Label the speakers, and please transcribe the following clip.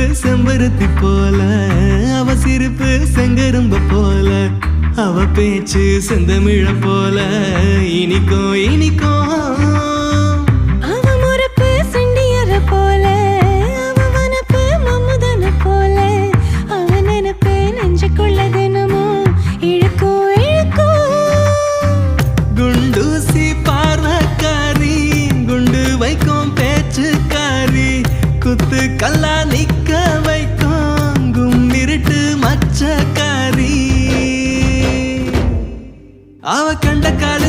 Speaker 1: சிரிப்பு செம்பருத்தி போல அவ சிரிப்பு செங்கரும்ப போல அவ பேச்சு செந்தமிழ போல இனிக்கோ இனிக்கோ. குத்து கல்லா நிக்க அவ கண்ட கால